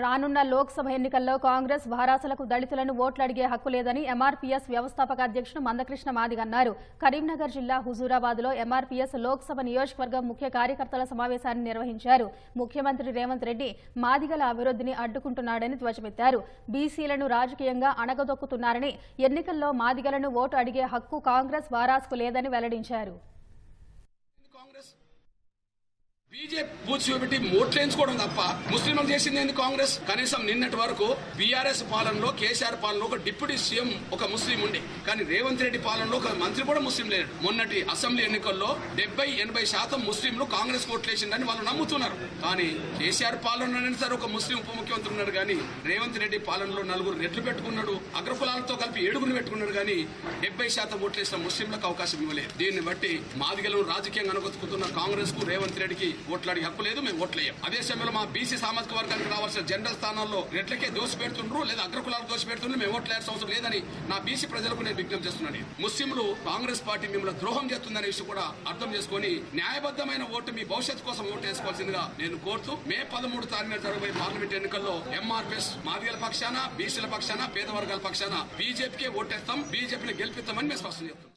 రానున్న లోక్సభ ఎన్నికల్లో కాంగ్రెస్ వారాసులకు దళితులను ఓట్లు అడిగే హక్కు లేదని ఎంఆర్పీఎస్ వ్యవస్థాపక అధ్యక్షుడు మందకృష్ణ మాదిగ అన్నారు. కరీంనగర్ జిల్లా హుజూరాబాద్లో ఎంఆర్పీఎస్ లోక్సభ నియోజకవర్గం ముఖ్య కార్యకర్తల సమావేశాన్ని నిర్వహించారు. ముఖ్యమంత్రి రేవంత్ రెడ్డి మాదిగల అభివృద్ధిని అడ్డుకుంటున్నాడని ధ్వజమెత్తారు. బీసీలను రాజకీయంగా అణగదొక్కుతున్నారని ఎన్నికల్లో మాదిగలను ఓటు అడిగే హక్కు కాంగ్రెస్ వారాసుకు లేదని వెల్లడించారు. బీజేపీ బూత్ చూపెట్టి ఓట్లేయించుకోవడం తప్ప ముస్లింలు చేసింది ఏంది కాంగ్రెస్? కనీసం నిన్నటి వరకు బీఆర్ఎస్ పాలనలో కేసీఆర్ పాలనలో ఒక డిప్యూటీ సీఎం ఒక ముస్లిం ఉండి. కానీ రేవంత్ రెడ్డి పాలనలో ఒక మంత్రి కూడా ముస్లిం లేడు. మొన్నటి అసెంబ్లీ ఎన్నికల్లో డెబ్బై ఎనభై శాతం ముస్లింలు కాంగ్రెస్ ఓట్లేసిందని వాళ్ళు నమ్ముతున్నారు. కానీ కేసీఆర్ పాలన సరే ఒక ముస్లిం ఉప ముఖ్యమంత్రి ఉన్నాడు కానీ రేవంత్ రెడ్డి పాలనలో నలుగురు రెట్లు పెట్టుకున్నాడు. అగ్రకులాలతో కలిపి ఏడుగురు పెట్టుకున్నాడు కానీ డెబ్బై శాతం ఓట్లేసిన ముస్లింలకు అవకాశం ఇవ్వలేదు. దీన్ని బట్టి మాదిగలను రాజకీయంగా అనుగతుకుతున్న కాంగ్రెస్కు రేవంత్ రెడ్డికి ఓట్లాడి హక్కు లేదు మేము ఓట్లేయం. అదే సమయంలో మా బీసీ సామాజిక వర్గానికి రావాల్సిన జనరల్ స్థానాల్లో రెట్లకే దోషి పెడుతుండ్రు లేదా అగ్రకులాలు దోషి పెడుతుండ్రు మేము ఓట్లేయాల్సిన అవసరం లేదని నా బీసీ ప్రజలకు నేను విజ్ఞప్తి చేస్తున్నాను. ముస్లింలు కాంగ్రెస్ పార్టీ మిమ్మల్ని ద్రోహం చేస్తుందనే విషయం కూడా అర్థం చేసుకుని న్యాయబద్ధమైన ఓటు మీ భవిష్యత్తు కోసం ఓటు వేసుకోవాల్సిందిగా నేను కోరుతూ మే పదమూడు తారీఖున జరగబోయే పార్లమెంట్ ఎన్నికల్లో ఎంఆర్పీఎస్ మాదిగల పక్షాన బీసీల పక్షాన పేద వర్గాల పక్షాన బీజేపీకే ఓటేస్తాం బీజేపీని గెలిపిస్తామని మేము స్పష్టం చేస్తాం